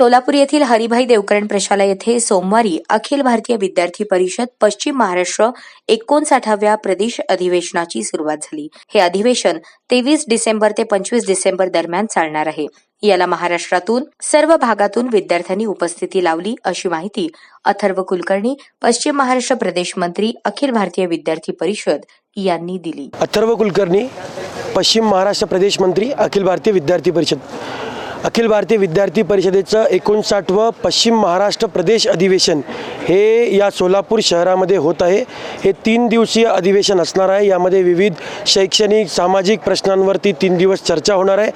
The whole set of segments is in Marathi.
सोलापूर येथील हरिभाई देवकरण प्रशाला येथे सोमवारी अखिल भारतीय विद्यार्थी परिषद पश्चिम महाराष्ट्र एकोणसाठाव्या प्रदेश अधिवेशनाची सुरुवात झाली. हे अधिवेशन तेवीस डिसेंबर ते पंचवीस डिसेंबर दरम्यान चालणार आहे. याला महाराष्ट्रातून सर्व भागातून विद्यार्थ्यांनी उपस्थिती लावली अशी माहिती अथर्व कुलकर्णी पश्चिम महाराष्ट्र प्रदेश मंत्री अखिल भारतीय विद्यार्थी परिषद यांनी दिली. अथर्व कुलकर्णी पश्चिम महाराष्ट्र प्रदेश मंत्री अखिल भारतीय विद्यार्थी परिषद. अखिल भारतीय विद्यार्थी परिषदेचं एकोणसाठवं पश्चिम महाराष्ट्र प्रदेश अधिवेशन हे या सोलापूर शहरामध्ये होत आहे. हे तीन दिवसीय अधिवेशन असणार आहे. यामध्ये विविध शैक्षणिक सामाजिक प्रश्नांवरती तीन दिवस चर्चा होणार आहे.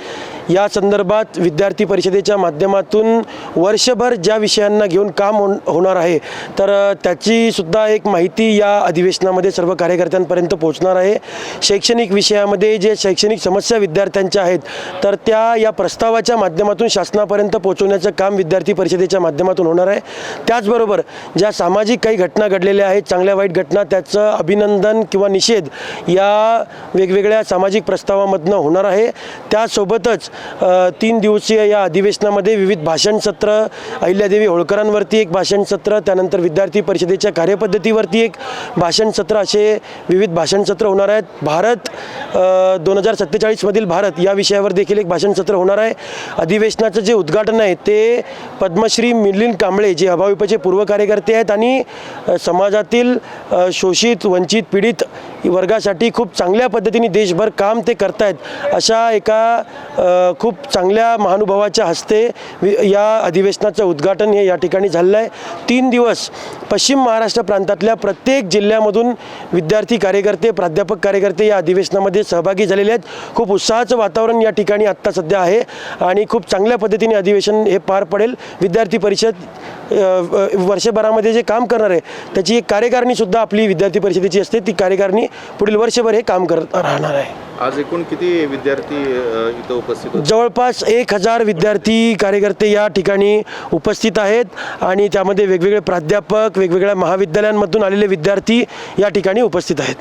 या संदर्भात विद्यार्थी परिषदेच्या माध्यमातून वर्षभर ज्या विषयांना घेऊन काम होण होणार आहे तर त्याचीसुद्धा त्याची सुद्धा एक माहिती या अधिवेशनामध्ये सर्व कार्यकर्त्यांपर्यंत पोहोचणार आहे. शैक्षणिक विषयामध्ये जे शैक्षणिक समस्या विद्यार्थ्यांच्या आहेत तर त्या या प्रस्तावाच्या माध्यमातून शासनापर्यंत पोहोचवण्याचं काम विद्यार्थी परिषदेच्या माध्यमातून होणार आहे. त्याचबरोबर ज्या सामाजिक काही घटना घडलेल्या आहेत चांगल्या वाईट घटना त्याचं अभिनंदन किंवा निषेध या वेगवेगळ्या सामाजिक प्रस्तावामधनं होणार आहे. त्यासोबतच तीन दिवसीय या अधिवेशनामध्ये विविध भाषण सत्र अहिल्यादेवी होळकरांवरती एक भाषण सत्र त्यानंतर विद्यार्थी परिषदेच्या कार्यपद्धतीवरती एक भाषण सत्र असे विविध भाषण सत्र होणार आहेत. भारत दोन हजार सत्तेचाळीसमधील भारत या विषयावर देखील एक भाषण सत्र होणार आहे. अधिवेशनाचं जे उद्घाटन आहे ते पद्मश्री मिलिंद कांबळे जे अभाविपचे पूर्व कार्यकर्ते आहेत आणि समाजातील शोषित वंचित पीडित वर्गासाठी खूप चांगल्या पद्धतीने देशभर काम ते करतायत अशा एका खूप चांगल्या महानुभावाच्या हस्ते वि- या अधिवेशनाचं उद्घाटन हे या ठिकाणी झालेलं आहे तीन दिवस पश्चिम महाराष्ट्र प्रांतातल्या प्रत्येक जिल्ह्यामधून विद्यार्थी कार्यकर्ते प्राध्यापक कार्यकर्ते या अधिवेशनामध्ये सहभागी झालेले आहेत. खूप उत्साहाचं वातावरण या ठिकाणी आत्ता सध्या आहे आणि खूप चांगल्या पद्धतीने अधिवेशन हे पार पडेल. विद्यार्थी परिषद वर्षभरामध्ये जे काम करणार आहे त्याची एक कार्यकारिणीसुद्धा आपली विद्यार्थी परिषदेची असते. ती कार्यकारिणी पुढील वर्षभर हे काम करत राहणार आहे. आज एकूण किती विद्यार्थी इथं उपस्थित होते? जवळपास एक हजार विद्यार्थी कार्यकर्ते या ठिकाणी उपस्थित आहेत आणि त्यामध्ये वेगवेगळे प्राध्यापक वेगवेगळ्या महाविद्यालयांमधून आलेले विद्यार्थी या ठिकाणी उपस्थित आहेत.